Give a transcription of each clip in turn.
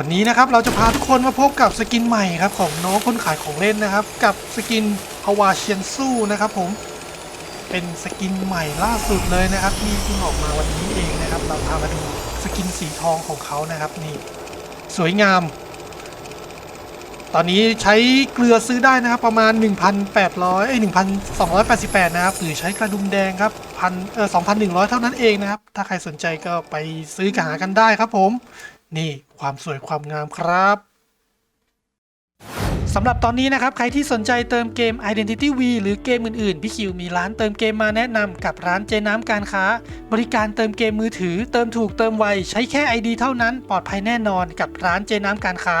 วันนี้นะครับเราจะพาทุกคนมาพบกับสกินใหม่ครับของน้องคนขายของเล่นนะครับ กับสกินฮาวาเชียนซูนะครับผมเป็นสกินใหม่ล่าสุดเลยนะครับ ที่เพิ่งออกมาวันนี้เองนะครับ เราพามาดูสกินสีทองของเขานะครับนี่สวยงาม ตอนนี้ใช้เกลือซื้อได้นะครับ ประมาณ 1,800เอ้ย1,288 นะครับหรือใช้กระดุมแดงครับพันเออ2,100 เท่านั้นเองนะครับ ถ้าใครสนใจก็ไปซื้อกหากันได้ครับผม นี่ความสวยความงามครับสำหรับตอนนี้นะครับ ใครที่สนใจเติมเกม Identity V หรือเกมอื่นๆ พี่คิวมีร้านเติมเกมมาแนะนำกับร้านเจน้ำการค้า บริการเติมเกมมือถือ เติมถูกเติมไว ใช้แค่ ID เท่านั้นปลอดภัยแน่นอนกับร้านเจน้ำการค้า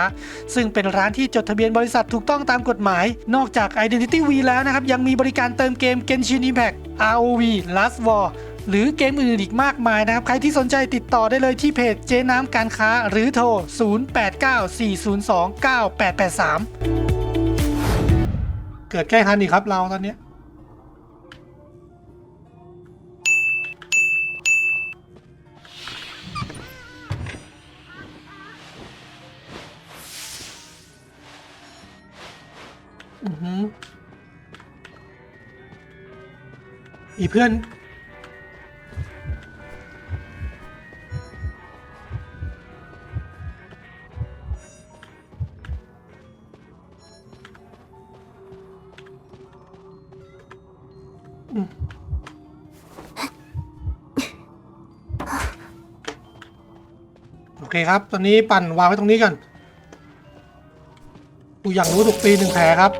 ซึ่งเป็นร้านที่จดทะเบียนบริษัทถูกต้องตามกฎหมาย นอกจาก Identity V แล้วนะครับ ยังมีบริการเติมเกม Genshin Impact ROV Last War หรือเกมอื่นอีกมากมายนะครับ ใครที่สนใจติดต่อได้เลยที่เพจเจ๊น้ำการค้า หรือโทร 0894029883 เกิดแก้ทันอีกครับเราตอนนี้อือหืออีเพื่อน เคครับ ตอนนี้ปั่นวางไว้ตรงนี้ก่อนดูอย่างรู้ถูกปีหนึ่งแผลครับ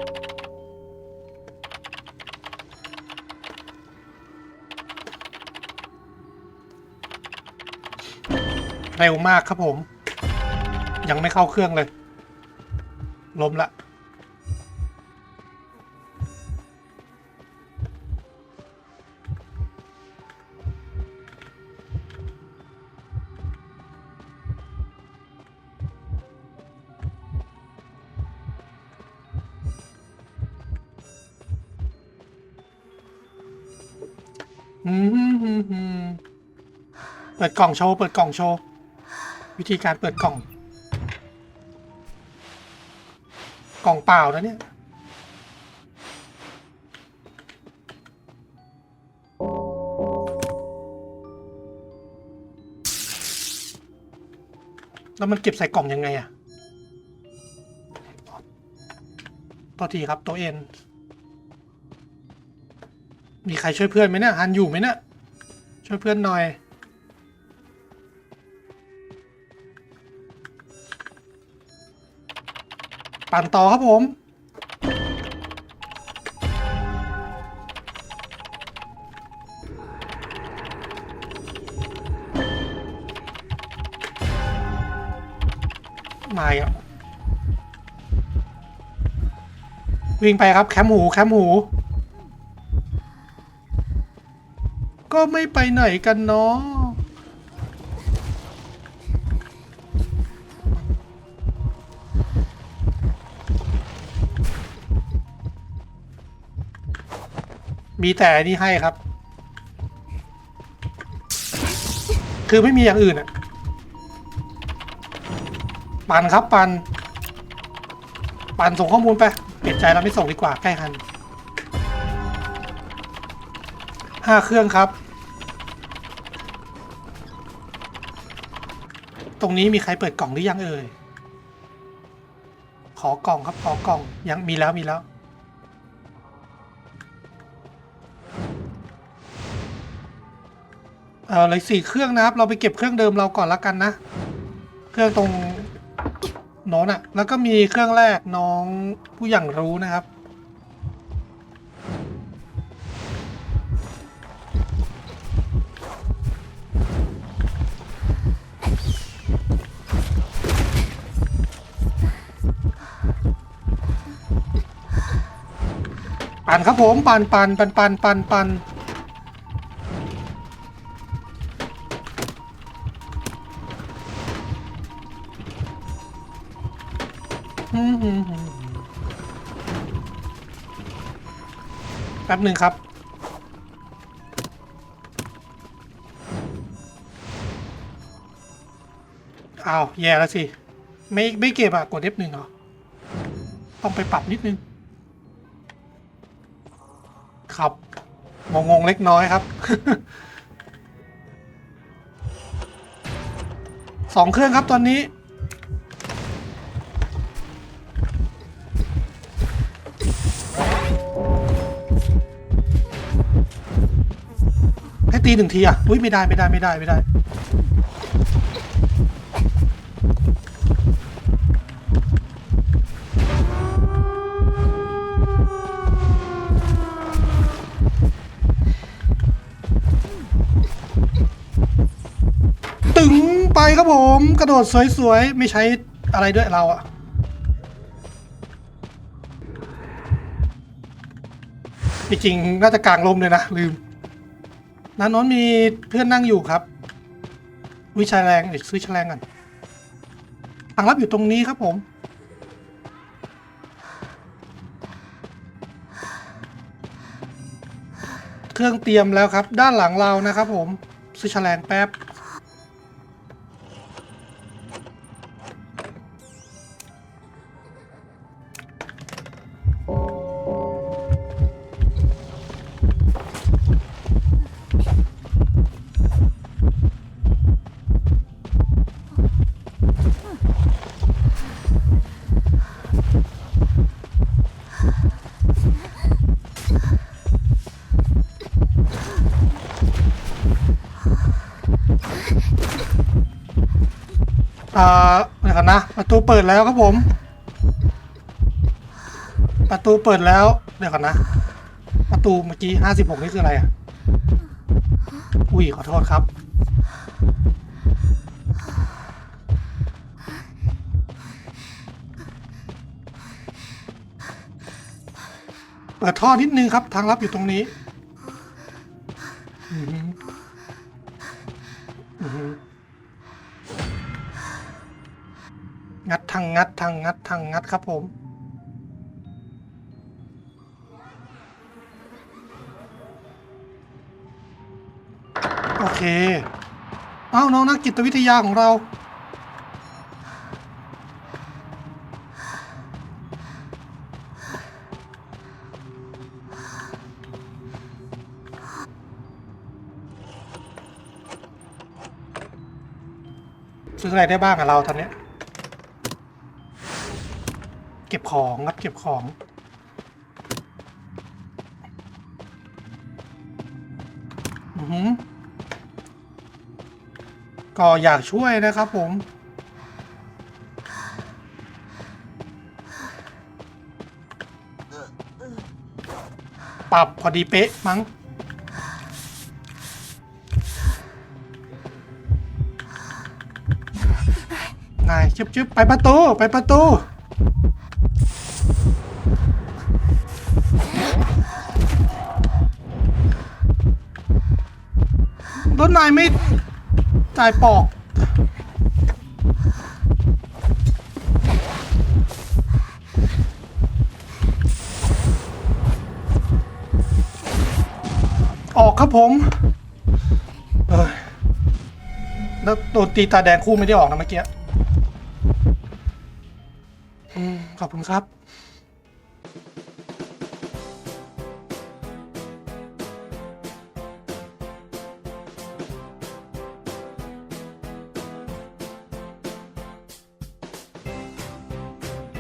เร็วมากครับผม ยังไม่เข้าเครื่องเลย ล้มละ อืมเปิดกล่องโชว์ เปิดกล่องโชว์ วิธีการเปิดกล่อง กล่องเปล่านะเนี่ยแล้วมันเก็บใส่กล่องยังไงอะตัวทีครับ ตัวเอ็น มีใครช่วยเพื่อนไหมเนี่ยฮันอยู่ไหมเนี่ยช่วยเพื่อนหน่อย ปั่นต่อครับผม มาอะวิ่งไปครับแคมหูแคมหู ก็ไม่ไปไหนกันเนาะมีแต่นี่ให้ครับ คือไม่มีอย่างอื่นอะปันครับปัน ปันส่งข้อมูลไป เปลี่ยนใจเราไม่ส่งดีกว่าใกล้หันห้าเครื่องครับ ตรงนี้มีใครเปิดกล่องหรือยังเอ่ย ขอกล่องครับขอกล่องยังมีแล้วมีแล้ว เออเลยสี่เครื่องนะครับ เราไปเก็บเครื่องเดิมเราก่อนละกันนะ เครื่องตรงโน้นอะแล้วก็มีเครื่องแรกน้องผู้อย่างรู้นะครับ ปั่นครับผมปั่นปั่นปั่นปั่นปั่นปั่นแป๊บหนึ่งครับ อ้าว แย่แล้วสิ ไม่ไม่เก็บอะกด F1 เหรอ ต้องไปปรับนิดนึง ครับงงงๆเล็กน้อยครับ สองเครื่องครับตอนนี้ ให้ตีหนึ่งทีอะ อุ้ยไม่ได้ไม่ได้ไม่ได้ไม่ได้ ครับผมกระโดดสวยๆ ไม่ใช้อะไรด้วยเราอะจริงๆน่าจะกลางลมเลยนะ ลืมน้านนท์มีเพื่อนนั่งอยู่ครับ วิชาแรงเดี๋ยวซื้อแฉลงกันทางลับอยู่ตรงนี้ครับผม เครื่องเตรียมแล้วครับ ด้านหลังเรานะครับผม ซื้อแฉลงแป๊บ อ่าเดี๋ยวก่อนนะ ประตูเปิดแล้วครับผม ประตูเปิดแล้ว เดี๋ยวก่อนนะ ประตูเมื่อกี้ห้าสิบหกนี่คืออะไรอะ อุ้ยขอโทษครับ ปิดท่อนิดนึงครับ ทางลับอยู่ตรงนี้งัดทางงัดทางงัดทางงัดครับผม โอเค เอ้าน้องนักจิตวิทยาของเรา ซื้ออะไรได้บ้างอะเราตอนเนี้ย เก็บของครับเก็บของ อือหือก็อยากช่วยนะครับผม ปรับพอดีเป๊ะมั้ง นายชึบชึบไปประตู ไปประตู รถนายไม่จ่ายปอก ออกครับผมเอ้ยแล้วโดนตีตาแดงคู่ไม่ได้ออกนะเมื่อกี้ ขอบคุณครับ